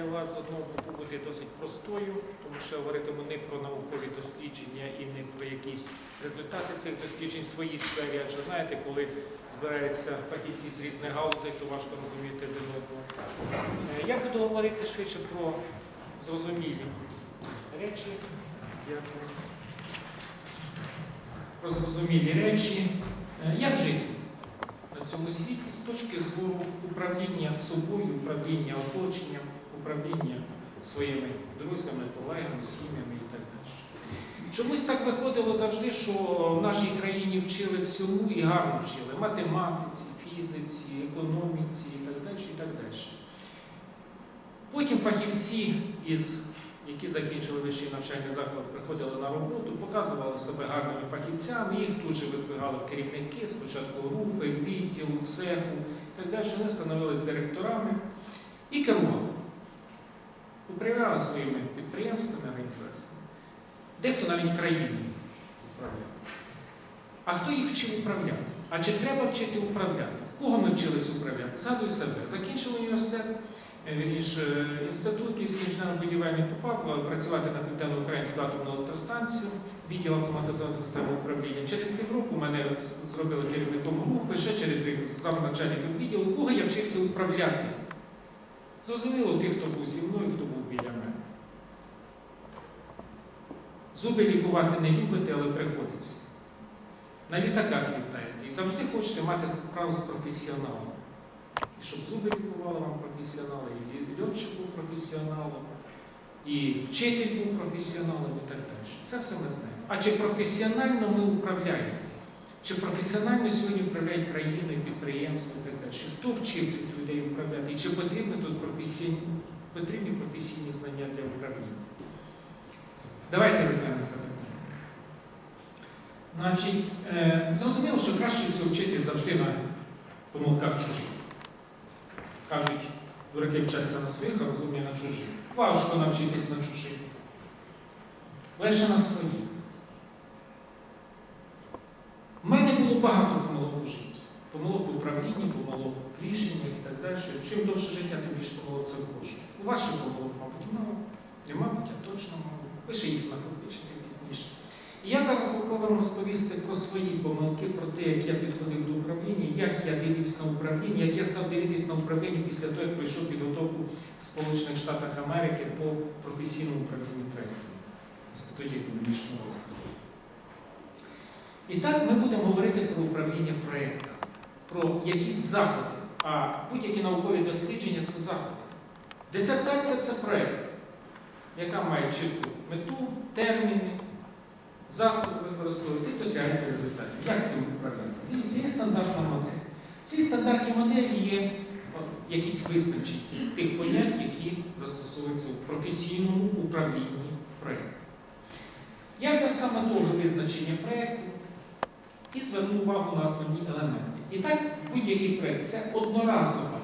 Для вас одного боку буде досить простою, тому що говоритиму не про наукові дослідження і не про якісь результати цих досліджень в своїй сфері. Адже знаєте, коли збираються фахівці з різних галузей, то важко розуміти один одного. Е, Я буду говорити швидше про зрозумілі речі. Про зрозумілі речі. Е, Як жити на цьому світі з точки зору управління собою, управління оточенням, управління своїми друзями, колегами, сім'ями і так далі. Чомусь так виходило завжди, що в нашій країні вчили всьому і гарно вчили математиці, фізиці, економіці і так далі. І так далі. Потім фахівці, із, які закінчили вищий навчальний заклад, приходили на роботу, показували себе гарними фахівцями, їх тут же видвигали в керівники, спочатку групи, відділу, цеху і так далі. Вони становились директорами і керували. Управляли своїми підприємствами, організаціями. Дехто навіть країною управляв. А хто їх вчив управляти? А чи треба вчити управляти? Кого ми вчилися управляти? Згадую себе. Закінчив університет, е, вірніше, інститут Київський інженерно-будівельний попав е, працювати на Південно-Українську атомну електростанцію, відділ автоматизованої системи управління. Через півроку мене зробили керівником групи, ще через рік замначальником відділу, кого я вчився управляти. Зрозуміло, тих, хто був зі мною, хто був біля мене. Зуби лікувати не любите, але приходиться. На літаках літаєте. І завжди хочете мати справу з професіоналом. І щоб зуби лікували вам професіонали, і льотчик був професіоналом, і вчитель був професіоналом і так далі. Це все ми знаємо. А чи професіонально ми управляємо? Чи професіонально сьогодні управляють країною, підприємством і так далі? Чи Хто вчив цих людей управляти? І чи потрібні тут професійні, потрібні професійні знання для управління? Давайте розглянемо це питання. Значить, е, зрозуміло, що краще всього вчитись завжди на помилках чужих. Кажуть, дураки вчаться на своїх, а розумні на чужих. Важко навчитись на чужих. Лише на своїх. У мене було багато помилок у житті. Помилок в управлінні, помилок в рішеннях і так далі. Чим довше життя, тим більше помилок це вхоже. У ваших помилок, мабуть, мало. Не мабуть, а точно мало. Ви ще їх накопичите пізніше. І я зараз попробую розповісти про свої помилки, про те, як я підходив до управління, як я дивився на управління, як я став дивитися на управління після того, як пройшов підготовку в Сполучених Штатах Америки по професійному управлінню проєктом. Інституті економічного розвитку. І так ми будемо говорити про управління проєктом, про якісь заходи. А будь-які наукові дослідження це заходи. Дисертація це проєкт, яка має чітку мету, терміни, засоби використовувати і досягати результатів. Як цим управляти? Дивіться, є стандартна модель. Цій стандартній моделі є якісь визначення тих понять, які застосовуються у професійному управлінні проєктом. Я взяв саме того визначення проєкту і звернув увагу на основні елементи. І так, будь-який проєкт це одноразова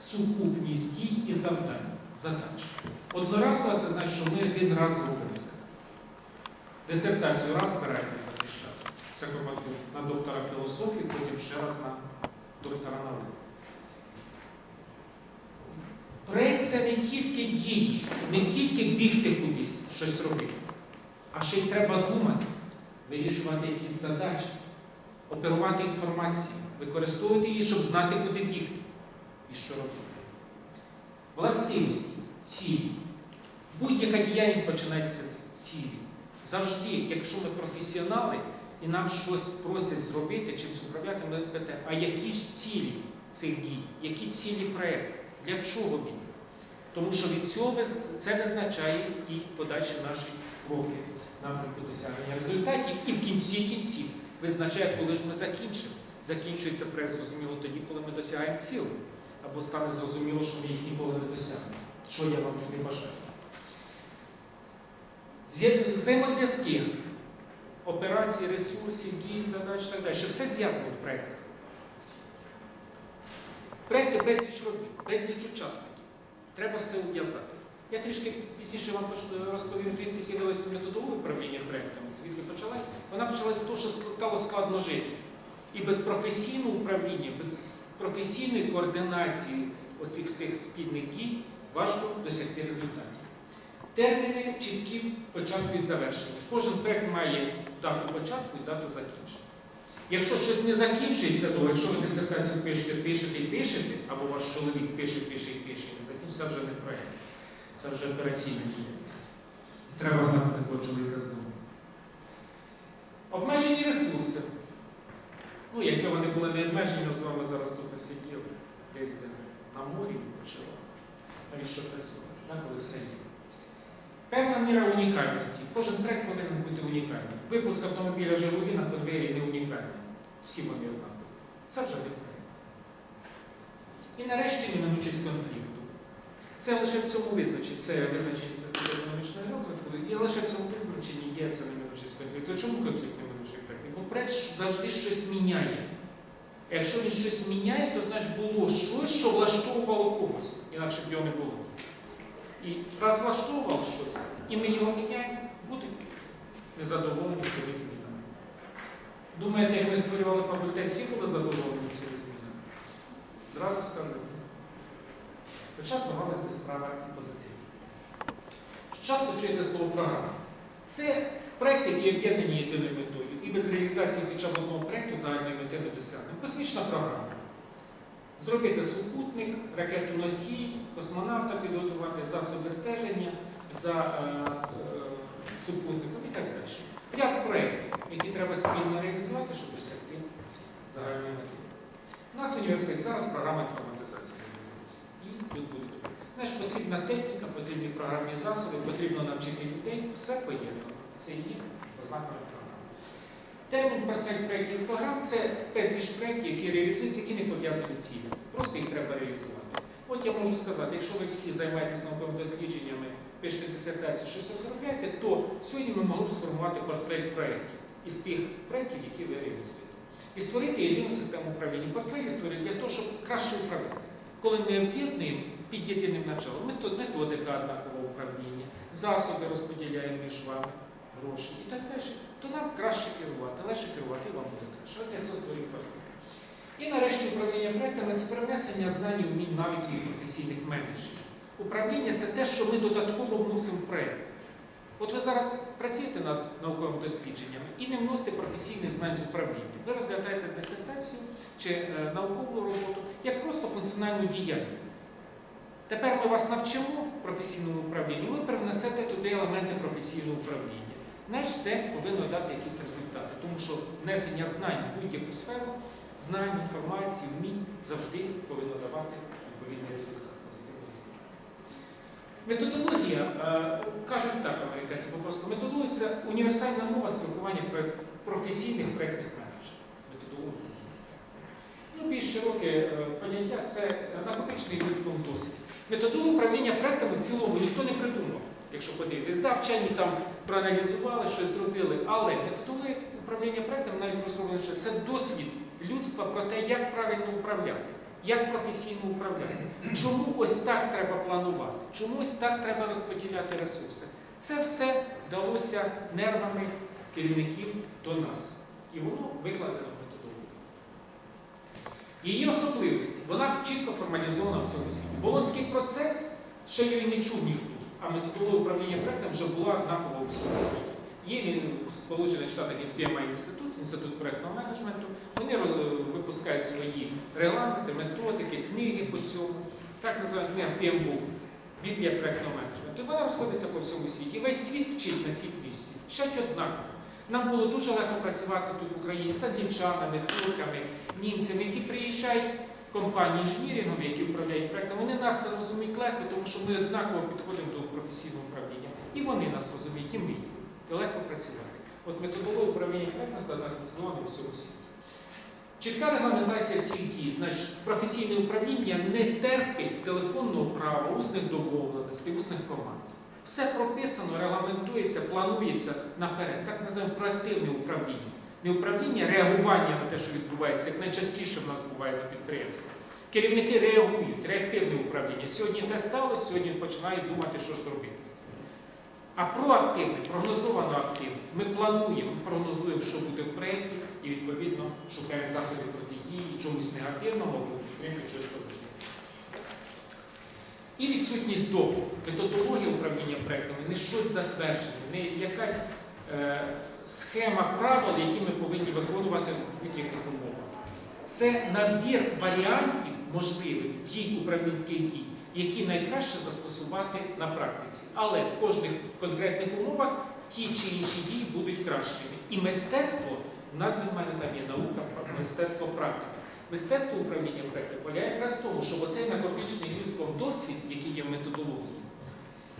сукупність дій і завдань, задач. Одноразова це значить, що ми один раз зробимо це. Дисертацію раз збираєтесь захищати. Випадку на доктора філософії, потім ще раз на доктора наук. Проєкт це не тільки дії, не тільки бігти кудись, щось робити, а ще й треба думати, вирішувати якісь задачі, оперувати інформацією, використовувати її, щоб знати, куди бігти і що робити. Властивості, цілі. Будь-яка діяльність починається з цілі. Завжди, якщо ми професіонали і нам щось просять зробити, чимось управляти, ми питаємо, а які ж цілі цих дій, які цілі проєкту, для чого він? Тому що від цього це визначає і подальші наші кроки напрямку досягнення результатів, і в кінці кінців визначає, коли ж ми закінчимо. Закінчується проєкт, зрозуміло, тоді, коли ми досягаємо цілей. Або стане зрозуміло, що ми їх ніколи не досягнемо. Що я вам не бажаю. Взаємозв'язки, операції, ресурсів, дій, задач так далі. Все зв'язано в проєктах. Проєкти безліч робіт, безліч учасників. Треба все ув'язати. Я трішки пізніше вам розповім, звідки з'явилася методологія управління проєктами, звідки почалась. Вона почалась з того, що стало складно жити. І без професійного управління, без професійної координації оцих всіх спільних Важко досягти результатів. Терміни чіткі початку і завершення. Кожен проект має дату початку і дату закінчення. Якщо щось не закінчується, то якщо ви дисертацію пишете, пишете і пишете, або ваш чоловік пише, пише і пише, не закінчиться, вже не проект. Це вже операційна дія. Треба гнати такого чоловіка з. Обмежені ресурси. Ну, якби вони були не обмежені, ми з вами зараз тут не сиділи, десь би на морі відпочивали. Навіщо працювати, так, коли все є. Певна міра унікальності. Кожен проект повинен бути унікальним. Випуск автомобіля Жигулі на конвейері не унікальний. Всі вони однакові. Це вже не. І нарешті неминучість конфлікту. Це лише в цьому визначенні, це визначення статті економічного розвитку, і лише в цьому визначенні є це неминучість конфлікту. Чому конфлікт неминучий проект? Бо проект завжди щось міняє. Якщо він щось міняє, то значить було щось, що влаштовувало когось, інакше б його не було. І раз влаштовувало щось, і ми його міняємо, будуть незадоволені цими змінами. Думаєте, як ми створювали факультет, всі були задоволені цими змінами? Зразу скажу. Здавалось би справа і позитивна. Часто чуєте слово програма. Це проект, які об'єднані єдиною метою. І без реалізації хоча б одного проєкту загальної мети не досягнемо. Космічна програма. Зробити супутник, ракету носій, космонавта підготувати, засоби стеження за е, е, супутником і так далі. Ряд проєктів, які треба спільно реалізувати, щоб досягти загальної мети. У нас в університеті зараз програма інформатизації. І будуть. Знаєш, потрібна техніка, потрібні програмні засоби, потрібно навчити людей, все поєднано. Це є ознаками програми. Термін портфель проєктів програм це безліч проєктів, які реалізуються, які не пов'язані цілі. Просто їх треба реалізувати. От я можу сказати, якщо ви всі займаєтесь науковими дослідженнями, пишете дисертацію, щось розробляєте, то сьогодні ми могли б сформувати портфель проєктів із тих проєктів, які ви реалізуєте. І створити єдину систему управління. Портфелі створити для того, щоб краще управляти. Коли ми об'єднуємо під єдиним началом, методика однакового управління, засоби розподіляємо між вами, гроші і так далі, то нам краще керувати, легше керувати вам буде краще. От я це створюю партнер. І нарешті управління проектами це перенесення знань, умінь, навиків і професійних менеджерів. Управління це те, що ми додатково вносимо в проект. От ви зараз працюєте над науковими дослідженнями і не вносите професійних знань з управління. Ви розглядаєте дисертацію чи е, наукову роботу як просто функціональну діяльність. Тепер ми вас навчимо професійному управлінню, ви привнесете туди елементи професійного управління. Значить, це повинно дати якісь результати, тому що внесення знань в будь-яку сферу, знань, інформації, вмінь завжди повинно давати відповідний результат. позитивний результат. Методологія, е, кажуть так американці, попросту методологія це універсальна мова спілкування про професійних проєктних менеджерів. Методологія. Ну, більш широке е, поняття це накопичений людством досвід. Методологію управління проектами в цілому ніхто не придумав, якщо подивитись. Да, вчені там проаналізували, щось зробили, але методологія управління проектами навіть розроблена, що це досвід людства про те, як правильно управляти, як професійно управляти. Чому ось так треба планувати, чому ось так треба розподіляти ресурси. Це все вдалося нервами керівників до нас. І воно викладено в методології. Її особливості, вона чітко формалізована в всьому світі. Болонський процес ще її не чув ніхто, а методологія управління проектом вже була однакова у всьому світі. Є в Сполучених Штатах є PMI інститут, інститут проектного менеджменту. Вони випускають свої регламенти, методики, книги по цьому. Так називають книга PMBOK, Біблія проектного менеджменту. І вона розходиться по всьому світі. Весь світ вчить на цій книжці. Вчать однаково. Нам було дуже легко працювати тут в Україні з англічанами, турками, німцями, які приїжджають компанії інженірингові, які управляють проектом. Вони нас розуміють легко, тому що ми однаково підходимо до професійного управління. І вони нас розуміють, і ми. І легко працювати. От методологія управління проектом стандартизована у всьому світі. Чітка регламентація всіх дій, значить, професійне управління не терпить телефонного права, усних домовленостей, усних команд. Все прописано, регламентується, планується наперед. Так називаємо проактивне управління. Не управління, реагування на те, що відбувається, як найчастіше в нас буває на підприємствах. Керівники реагують, реактивне управління. Сьогодні те сталося, сьогодні починають думати, що ж зробити. А проактивне, прогнозовано активне. Ми плануємо, прогнозуємо, що буде в проєкті, і відповідно шукаємо заходи протидії чомусь негативного або підтримки чогось позитивного. і відсутність договору. Методологія управління проектами не щось затверджене, не якась е, схема правил, які ми повинні виконувати в будь-яких умовах. Це набір варіантів можливих дій управлінських дій, які найкраще застосувати на практиці. Але в кожних конкретних умовах ті чи інші дії будуть кращими. І мистецтво, в назві в мене там є наука, мистецтво практика. Мистецтво управління проєктом полягає якраз в тому, щоб оцей накопичений людством досвід, який є в методології,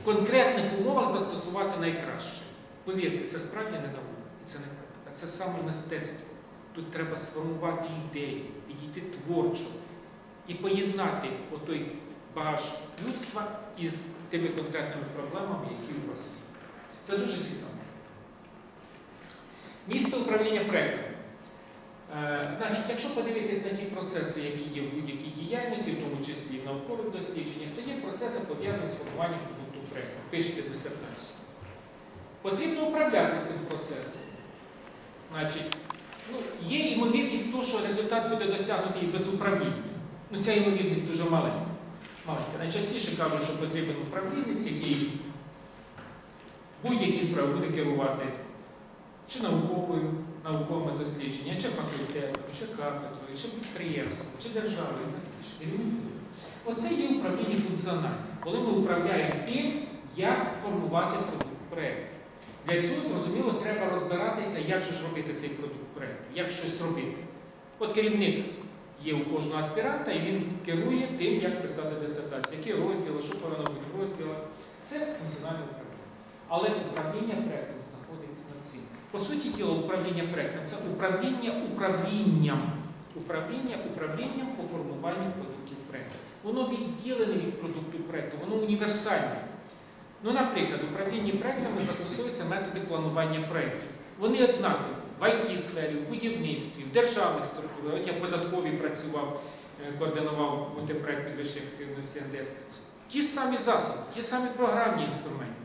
в конкретних умовах застосувати найкраще. Повірте, це справді не наука і це не практика, це саме мистецтво. Тут треба сформувати ідеї, підійти творчо і поєднати отой багаж людства із тими конкретними проблемами, які у вас є. Це дуже цікаво. Місце управління проєктами. Е, Значить, якщо подивитись на ті процеси, які є в будь-якій діяльності, в тому числі в наукових дослідженнях, то є процеси пов'язані з формуванням продукту проєкту. Пишете дисертацію. Потрібно управляти цим процесом. Значить, ну, є ймовірність того, що результат буде досягнутий без управління. Ну, ця ймовірність дуже маленька. Маленька. Найчастіше кажуть, що потрібен управлінець, який будь-які справи буде керувати чи науковою, науковими дослідженнями, чи факультетом, чи кафедрою, чи підприємством, чи державою, керівником. Оце є управління функціональне, коли ми управляємо тим, як формувати продукт проєкту. Для цього, зрозуміло, треба розбиратися, як же ж робити цей продукт проєкту, як щось робити. От керівник є у кожного аспіранта, і він керує тим, як писати дисертацію, які розділи, що повинно бути в розділах. Це функціональне управління. Але управління проєктом знаходиться над цим. По суті діла, управління проєктом це управління управлінням. Управління управлінням по формуванню продуктів проєкту. Воно відділене від продукту проєкту, воно універсальне. Ну, наприклад, в управлінні проєктами застосовуються методи планування проєктів. Вони однакові в IT-сфері, в будівництві, в державних структурах. От я в податковій працював, е, координував мультипроект підвищення ефективності НДС. Ті ж самі засоби, ті ж самі програмні інструменти,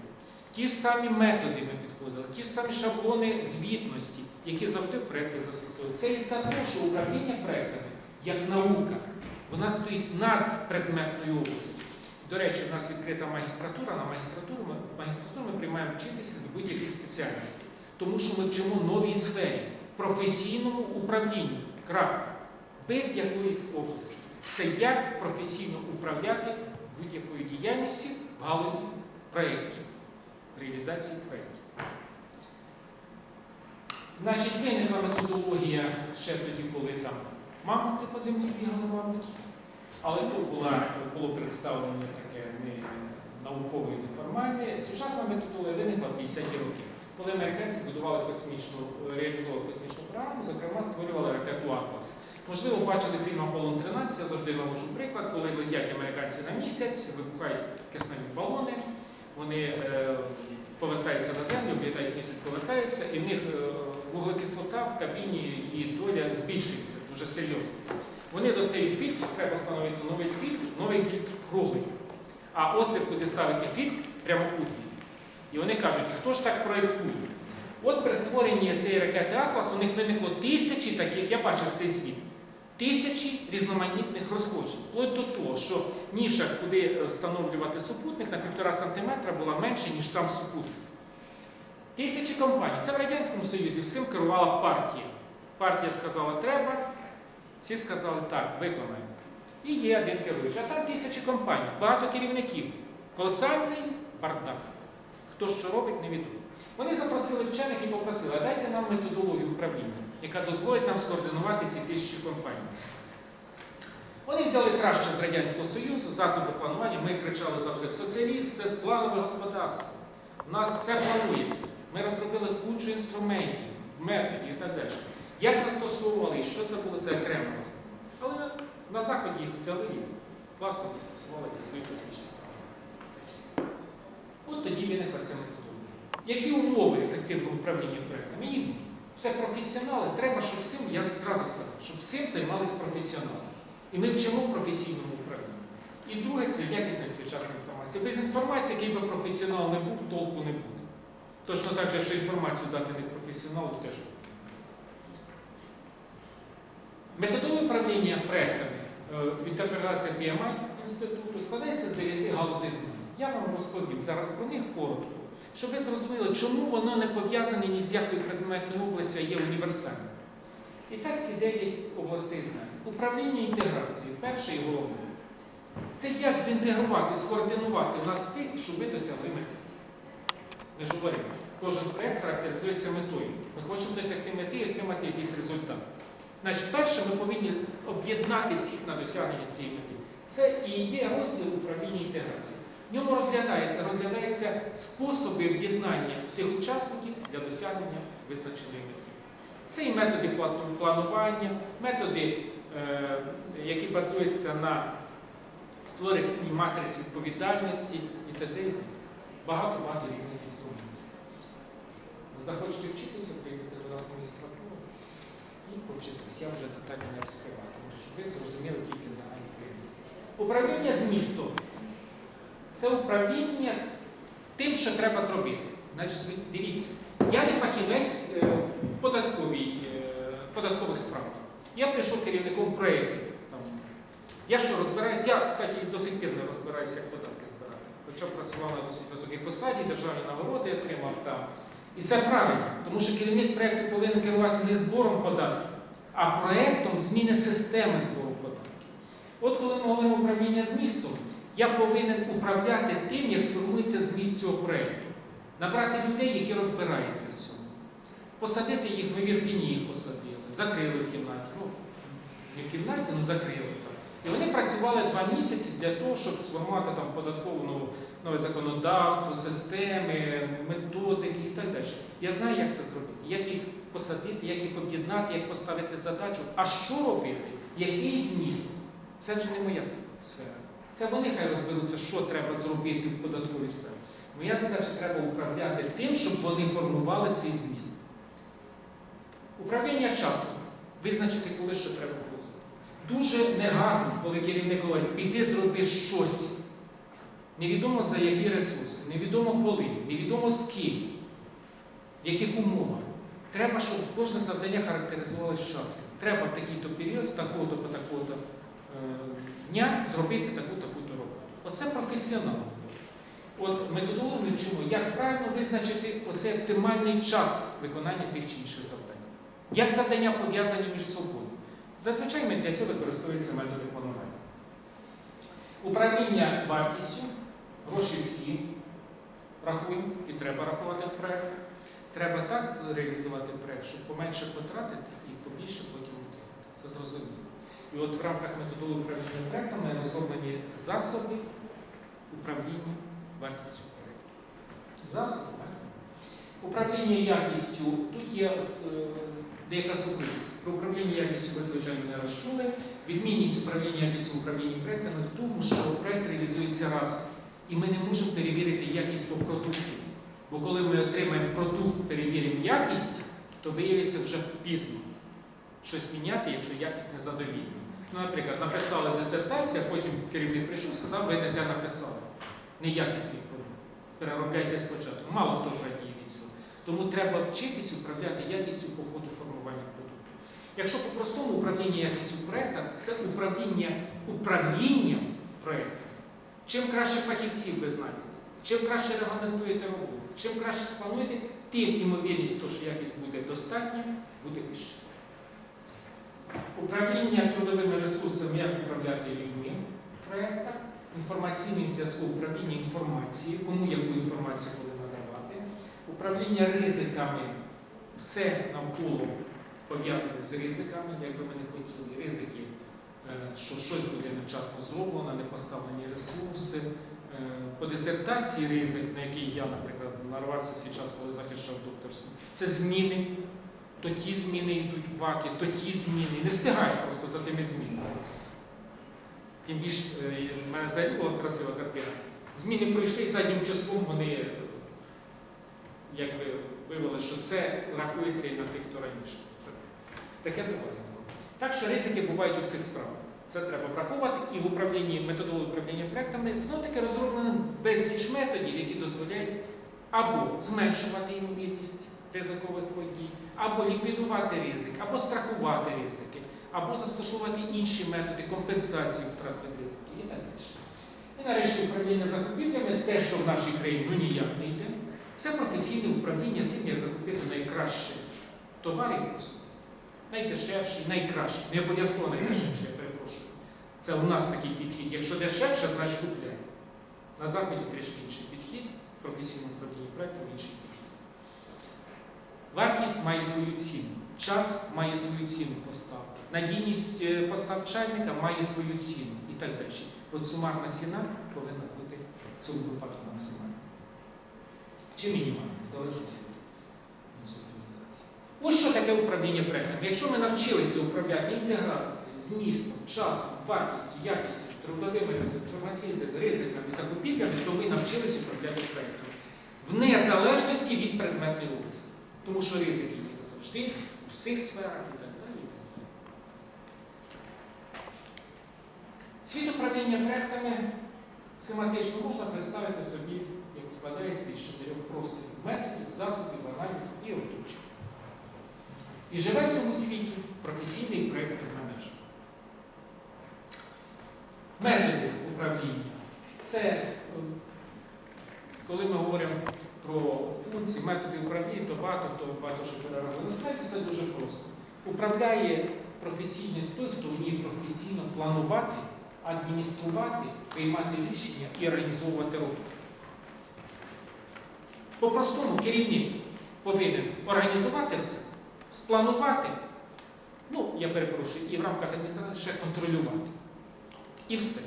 ті ж самі методи ми підходили, ті ж самі шаблони звітності, які завжди в проєкті застосовуються. Це із-за того, що управління проєктами, як наука, вона стоїть над предметною областю. До речі, у нас відкрита магістратура. На магістратуру ми, магістратуру ми приймаємо вчитися з будь-яких спеціальностей, тому що ми вчимо новій сфері, професійному управлінню. Крапка. Без якоїсь області. Це як професійно управляти будь-якою діяльністю в галузі проєктів, реалізації проєктів. Значить, виникла методологія ще тоді, коли там мамонти по землі бігали, мабуть. Але тут була, було представлено таке не наукове і неформальне. Сучасна методологія виникла в 50-ті роки, коли американці будували космічну, реалізовували космічну програму, зокрема створювали ракету Атлас. Можливо, бачили фільм Аполлон 13, я завжди навожу приклад, коли летять американці на місяць, вибухають кисневі балони, вони е, повертаються на землю, облітають місяць, повертаються, і в них е, вуглекислота в кабіні і доля збільшується дуже серйозно. Вони достають фільтр, треба встановити новий фільтр, новий фільтр круглий. А отвір, куди ставити фільтр, прямокутний. І вони кажуть, хто ж так проєктує? От при створенні цієї ракети Атлас у них виникло тисячі таких, я бачив цей світ, тисячі різноманітних розходжень. Вплоть до того, що ніша, куди е, встановлювати супутник, на півтора сантиметра була менше, ніж сам супутник. Тисячі компаній. Це в Радянському Союзі всім керувала партія. Партія сказала, треба, всі сказали, так, виконаємо. І є один керуючий. А там тисячі компаній, багато керівників. Колосальний бардак. Хто що робить, невідомо. Вони запросили вчених і попросили, а дайте нам методологію управління, яка дозволить нам скоординувати ці тисячі компаній. Вони взяли краще з Радянського Союзу, засоби планування. Ми кричали завжди, соціаліст це планове господарство. У нас все планується. Ми розробили кучу інструментів, методів і так далі. Як застосовували і що це було, це окремо. Але на, Заході їх взяли і класно застосували для своїх прав. От тоді виникла ця методологія. Які умови ефективного управління проєктами? Їх дві. це професіонали. Треба, щоб всім, я зразу сказав, щоб всім займалися професіонали. І ми вчимо професійному управлінню. І друге це якісна і сучасна інформація. Без інформації, який би професіонал не був, толку не буде. Точно так же, якщо інформацію дати не професіоналу, теж буде. Управління проектами, е, інтерпретація PMI, інституту складається з 9 галузей знань. Я вам розповім зараз про них коротко, щоб ви зрозуміли, чому воно не пов'язане ні з якою предметною областю, а є універсальним. І так ці 9 областей знань. Управління інтеграцією, перше і головне. Це як зінтегрувати, скоординувати нас всіх, щоб ви досягли мети. Ми ж говоримо, кожен проєкт характеризується метою. Ми хочемо досягти мети і отримати якийсь результат. Значить, перше, ми повинні об'єднати всіх на досягнення цієї мети. Це і є розділ управління інтеграцією. В ньому розглядається, розглядаються способи об'єднання всіх учасників для досягнення визначеної мети. Це і методи планування, методи, е, які базуються на створенні матриць відповідальності і т.д. і Багато-багато різних інструментів. Захочете вчитися, прийдете до нас магістратуру і повчитися. Я вже детально не розкриваю, тому що ви зрозуміли тільки загальні принципи. Управління змістом це управління тим, що треба зробити. Значить, дивіться, я не фахівець е, е, податкових справ. Я прийшов керівником проєктів. Я що розбираюся, я, кстати, до сих пір не розбираюся, як податки збирати. Хоча працював на досить високій посаді, державні нагороди отримав там. І це правильно, тому що керівник проєкту повинен керувати не збором податків, а проєктом зміни системи збору податків. От коли ми говоримо управління змістом, я повинен управляти тим, як сформується зміст цього проєкту. Набрати людей, які розбираються в цьому. Посадити їх, ми в їх посадили, закрили в кімнаті. Ну, не в кімнаті, ну закрили. І вони працювали два місяці для того, щоб сформувати там податкову нову, нове законодавство, системи, методики і так далі. Я знаю, як це зробити, як їх посадити, як їх об'єднати, як поставити задачу. А що робити? Який зміст? Це вже не моя сфера. Це вони хай розберуться, що треба зробити в податковій сфері. Моя задача треба управляти тим, щоб вони формували цей зміст. Управління часом. Визначити, коли що треба було. Дуже негарно, коли керівник говорить, піди зроби щось. Невідомо за які ресурси, невідомо коли, невідомо з ким, в яких умовах. Треба, щоб кожне завдання характеризувалося часом. Треба в такий-то період, з такого-то по такого-то е, дня зробити таку-таку-то роботу. Оце професіонал. От методологію вчимо, як правильно визначити оцей оптимальний час виконання тих чи інших завдань. Як завдання пов'язані між собою. Зазвичай ми для цього використовуються методи планування. Управління вартістю, гроші всі рахуємо і треба рахувати проєкт. Треба так реалізувати проєкт, щоб поменше потратити і побільше потім отримати. Це зрозуміло. І от в рамках методології управління проєктами розроблені засоби управління вартістю проєкту. Засоби, так? Управління якістю. Тут є е, деяка сукупність. Про управління якістю ви, звичайно, не розчули. Відмінність управління якістю в управлінні проєктами в тому, що проєкт реалізується раз, і ми не можемо перевірити якість по продукту. Бо коли ми отримаємо продукт, перевіримо якість, то виявиться вже пізно щось міняти, якщо якість незадовільна. Ну, наприклад, написали дисертацію, а потім керівник прийшов сказав, ви не те написали. Неякісний продукт. Переробляйте спочатку. Мало хто зрадіє від цього. Тому треба вчитись управляти якістю по ходу формування продукту. Якщо по-простому управління якістю в проєктах, це управління управлінням проєкту. Чим краще фахівців ви знаєте, чим краще регламентуєте роботу, чим краще сплануєте, тим імовірність, того, що якість буде достатня, буде вища. Управління трудовими ресурсами, як управляти людьми в проєктах, інформаційним зв'язком, управління інформацією, кому яку інформацію буде надавати, управління ризиками, все навколо пов'язане з ризиками, як би ми не хотіли, ризики, е, що щось буде невчасно зроблено, не поставлені ресурси. Е, По дисертації ризик, на який я, наприклад, нарвався час, коли захищав докторську, це зміни. То ті зміни йдуть в ваки, то ті зміни. Не встигаєш просто за тими змінами. Тим більше, в мене взагалі була красива картина. Зміни пройшли і заднім числом вони, е, як ви що це рахується і на тих, хто раніше. Це таке буває. Так що ризики бувають у всіх справах. Це треба враховувати і в управлінні методології управління проектами знов таки розроблено безліч методів, які дозволяють або зменшувати ймовірність ризикових подій, або ліквідувати ризик, або страхувати ризики, або застосувати інші методи компенсації втрат від ризиків і так далі. І нарешті управління закупівлями, те, що в нашій країні ну ніяк не йде, це професійне управління тим, як закупити найкраще товари і послуги. Найдешевші, найкращі. Не обов'язково найдешевші, я перепрошую. Це у нас такий підхід. Якщо дешевше, значить купляй. На заході трішки інший підхід, професійному управлінні проєктом інший підхід. Вартість має свою ціну, час має свою ціну поставки, надійність е, постачальника має свою ціну і так далі. От сумарна ціна повинна бути в цьому випадку максимальна. Чи мінімальна, в залежності від інституалізації. Ось що таке управління проектами. Якщо ми навчилися управляти інтеграцією, змістом, часом, вартістю, якістю, трудовими ресурсами, ризиками, закупівлями, то ми навчилися управляти проектами. В незалежності від предметної області. Тому що ризики є завжди у всіх сферах і так далі. Світ управління проектами схематично можна представити собі, як складається із чотирьох простих методів, засобів, аналізу і оточень. І живе в цьому світі професійний проєктний менеджер. Методи управління це е, коли ми говоримо про функції, методи управління, то багато хто багато що переробив. Насправді все дуже просто. Управляє професійний той, хто вміє професійно планувати, адмініструвати, приймати рішення і організовувати роботу. По-простому керівник повинен організувати все, спланувати, ну, я перепрошую, і в рамках адміністрації ще контролювати. І все.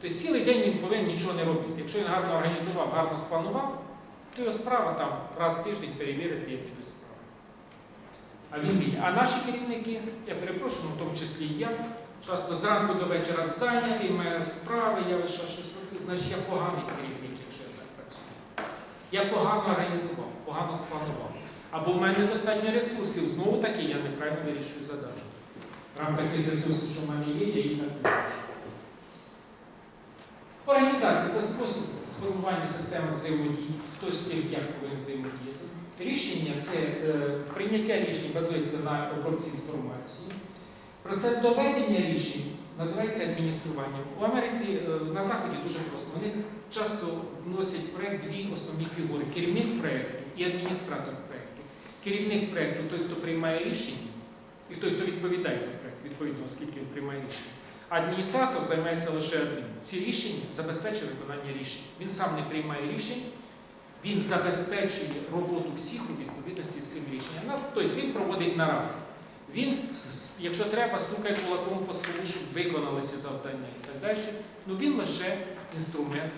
Тобто цілий день він повинен нічого не робити. Якщо він гарно організував, гарно спланував, то його справа там раз в тиждень перевірити, як ідуть справи. А. А наші керівники, я перепрошую, ну, в тому числі я, часто зранку до вечора зайнятий, маю справи, я лише щось роблю, значить я поганий керівник, якщо я так працюю. Я погано організував, погано спланував. Або в мене недостатньо ресурсів, знову таки я неправильно вирішую задачу. В рамках тих ресурсів, що в мене є, я їх так вирішую. Організація це спосіб сформування системи взаємодії, хтось з як повинен взаємодіяти. Рішення це е, прийняття рішень базується на обробці інформації. Процес доведення рішень називається адмініструванням. У Америці е, на Заході дуже просто. Вони часто вносять в проєкт дві основні фігури: керівник проєкту і адміністратор проєкту. Керівник проєкту той, хто приймає рішення, і той, хто відповідає за проєкт, відповідно, оскільки він приймає рішення. Адміністратор займається лише одним. Ці рішення забезпечує виконання рішень. Він сам не приймає рішень, він забезпечує роботу всіх у відповідності з цим рішенням. Ну, Тобто він проводить нараду. Він, якщо треба, стукає кулаком по столу, щоб виконалися завдання і так далі. Ну він лише інструмент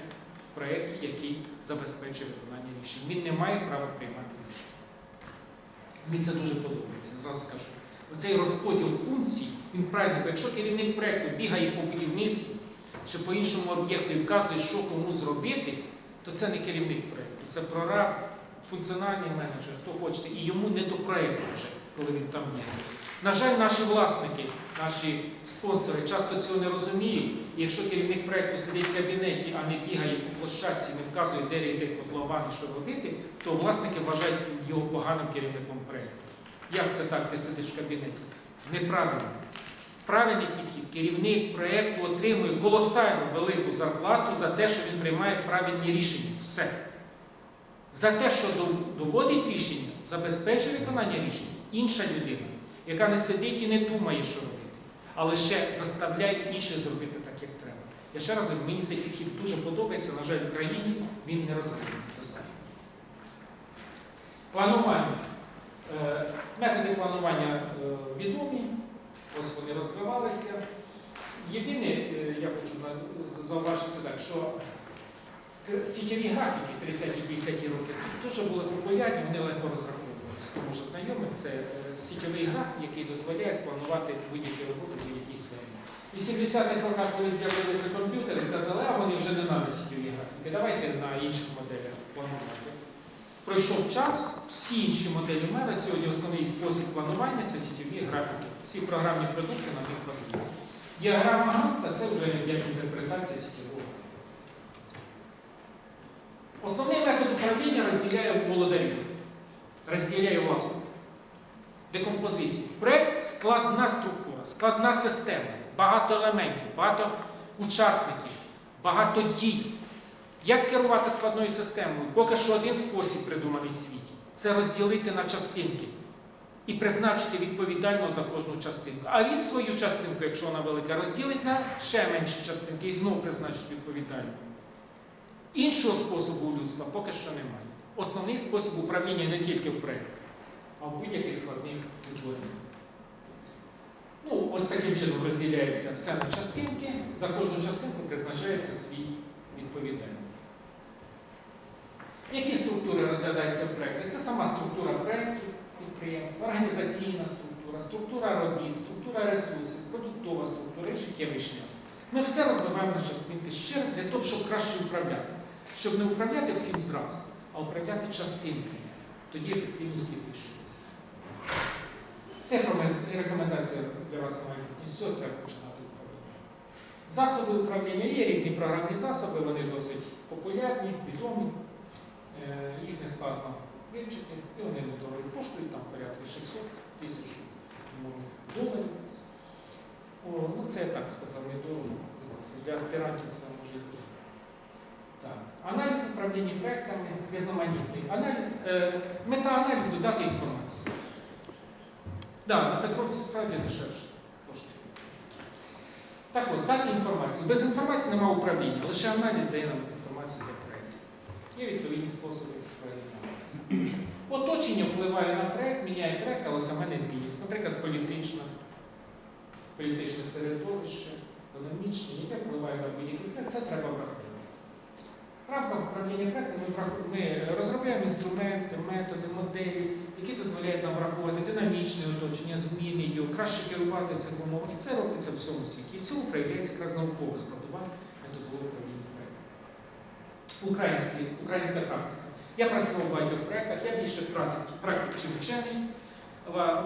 в проєкті, який забезпечує виконання рішень. Він не має права приймати рішення. Мені це дуже подобається, зразу скажу. Оцей розподіл функцій, він правильний, бо якщо керівник проєкту бігає по будівництву чи по іншому об'єкту і вказує, що кому зробити, то це не керівник проєкту, це прораб, функціональний менеджер, хто хочете, і йому не до проєкту вже, коли він там є. На жаль, наші власники, наші спонсори часто цього не розуміють. Якщо керівник проєкту сидить в кабінеті, а не бігає по площадці, не вказує, де йде котлован що робити, то власники вважають його поганим керівником проєкту. Як це так, ти сидиш в кабінеті? Неправильно. Правильний підхід. Керівник проєкту отримує колосальну велику зарплату за те, що він приймає правильні рішення. Все. За те, що доводить рішення, забезпечує виконання рішення інша людина, яка не сидить і не думає, що робити, але ще заставляє інших зробити так, як треба. Я ще раз говорю, мені цей підхід дуже подобається. На жаль, в Україні він не розвинений достатньо. Планування. Е, Методи планування е, відомі, ось вони розвивалися. Єдине, е, я хочу зауважити так, що сітєві графіки 30-50 роки дуже були популярні, вони легко розраховувалися. Хто може знайомий, це сітєвий графік, який дозволяє спланувати будь-які роботи в будь-якій сфері. В 80-х роках, коли з'явилися комп'ютери, сказали, а вони вже не надо сітєві графіки, давайте на інших моделях планувати. Пройшов час, всі інші моделі мера сьогодні основний спосіб планування це сітєві графіки. Всі програмні продукти на них базуються. Діаграма Ганта це вже як інтерпретація сітєвого. Основний метод управління розділяє володарів, розділяє власник. Декомпозицію. Проєкт складна структура, складна система, багато елементів, багато учасників, багато дій. Як керувати складною системою? Поки що один спосіб придуманий в світі це розділити на частинки і призначити відповідального за кожну частинку. А він свою частинку, якщо вона велика, розділить на ще менші частинки і знову призначить відповідального. Іншого способу у людства поки що немає. Основний спосіб управління не тільки в проєктах, а в будь-яких складних утвореннях. Ну, ось таким чином розділяється все на частинки, за кожну частинку призначається свій відповідальний. Які структури розглядаються в проєкті? Це сама структура проєктів підприємства, організаційна структура, структура робіт, структура ресурсів, продуктова структура і життєвий шлях. Ми все розбиваємо на частинки ще раз для того, щоб краще управляти. Щоб не управляти всім зразу, а управляти частинками. Тоді ефективність підвищується. Це рекомендація для вас на майбутнє. З цього треба починати управління. Засоби управління є різні програмні засоби, вони досить популярні, відомі. Е, Їх не складно вивчити, і вони недорого коштують, там порядка 600 тисяч доларів. Ну це я так сказав, недорого. Для аспірантів це може дорого. Так. Аналіз управління проектами різноманітний. Аналіз, е, мета аналізу дати інформацію. Да, на Петровці справді дешевше коштує. Так от, дати інформацію. Без інформації немає управління, лише аналіз дає нам. Є відповідні способи аналізу. Оточення впливає на проєкт, міняє проєкт, але саме не змінюється. Наприклад, політична, політичне середовище, економічне, яке впливає на будь-який проєкт, це треба врахувати. В рамках управління проєктом ми, розробляємо інструменти, методи, моделі, які дозволяють нам врахувати динамічне оточення, зміни його, краще керувати цих умовах. Це робиться в всьому світі. І в цьому проявляється якраз наукова складова. Український, українська практика. Я працював в багатьох проєктах, я більше практик, практик чим вчений.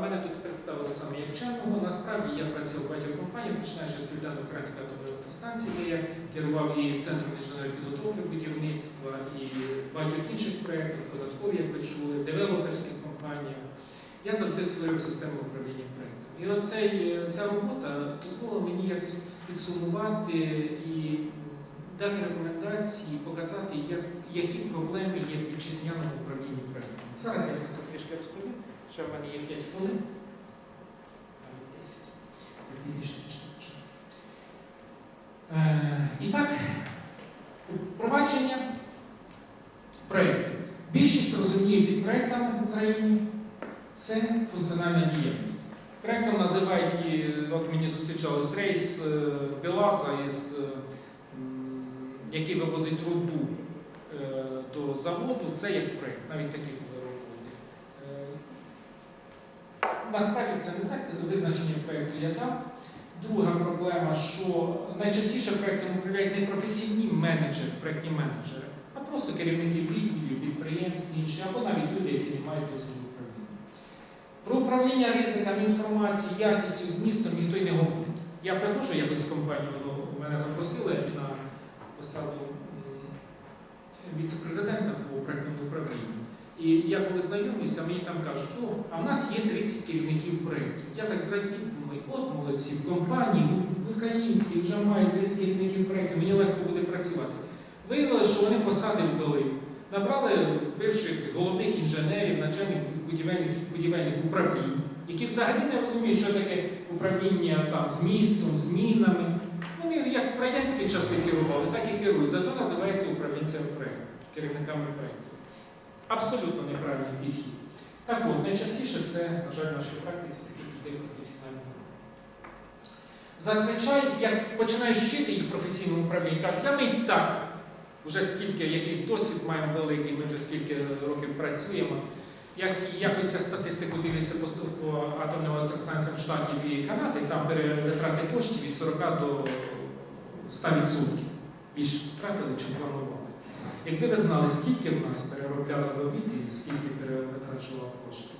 Мене тут представили саме як вченого. Насправді я працював в багатьох компаніях, починаючи з Південно Української атомної електростанції, де я керував і центром інженерної підготовки будівництва, і багатьох інших проєктів, податкові, як ви чули, девелоперських компаніях. Я завжди створював систему управління проєктом. І оцей, е, ця робота дозволила мені якось підсумувати і дати рекомендації, показати, як, які проблеми є в вітчизняному управлінні проєктом. Зараз я про це трішки розповім. Ще в мене є 5 хвилин. Навіть 10. Пізніше. Е, І так, впровадження проєктів. Більшість розуміє під проєктами в Україні це функціональна діяльність. Проєктом називають, от мені зустрічались рейс е, Білаза, із, е, який вивозить руду е, до заводу, це як проєкт, навіть такий виробник. Е, Насправді це не так, визначення проєкту я дав. Друга проблема, що найчастіше проєктом управляють не професійні менеджери, проєктні менеджери, а просто керівники відділів, підприємств, інші, або навіть люди, які не мають досвіду управління. Про управління ризиками інформації, якістю, змістом ніхто й не говорить. Я приходжу якось в компанію, ну, мене запросили на посаду віце-президента по проєктному управлінню. І я коли знайомився, мені там кажуть, о, а в нас є 30 керівників проєктів. Я так зрадів, думаю, от молодці, в компанії, в українській вже мають 30 керівників проєктів, мені легко буде працювати. Виявилося, що вони посади ввели. Набрали бивших головних інженерів, начальників будівельних, будівельних управлінь, які взагалі не розуміють, що таке управління там, змістом, змінами. Вони як в радянські часи керували, так і керують. Зато називається управлінцями проєкту, керівниками проєктів. Абсолютно неправильний підхід. Так от, найчастіше це, на жаль, в нашій практиці таких людей професіонально. Зазвичай, як починаєш вчити їх професійному управлінні, кажуть, а ми і так, вже скільки, який досвід маємо великий, ми вже скільки років працюємо. Як якось я статистику дивлюся по, по атомним електростанціям Штатів і Канади, там витрати коштів від 40 до 100%. Більше втратили, чим планували. Якби ви знали, скільки в нас переробляло робіт і скільки перевитрачувало коштів.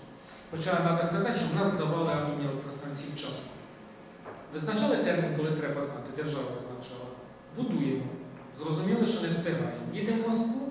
Хоча треба сказати, що в нас здавали атомні електростанції вчасно. Визначали термін, коли треба знати, держава визначала. Будуємо. Зрозуміли, що не встигаємо. Їдемо в Москву,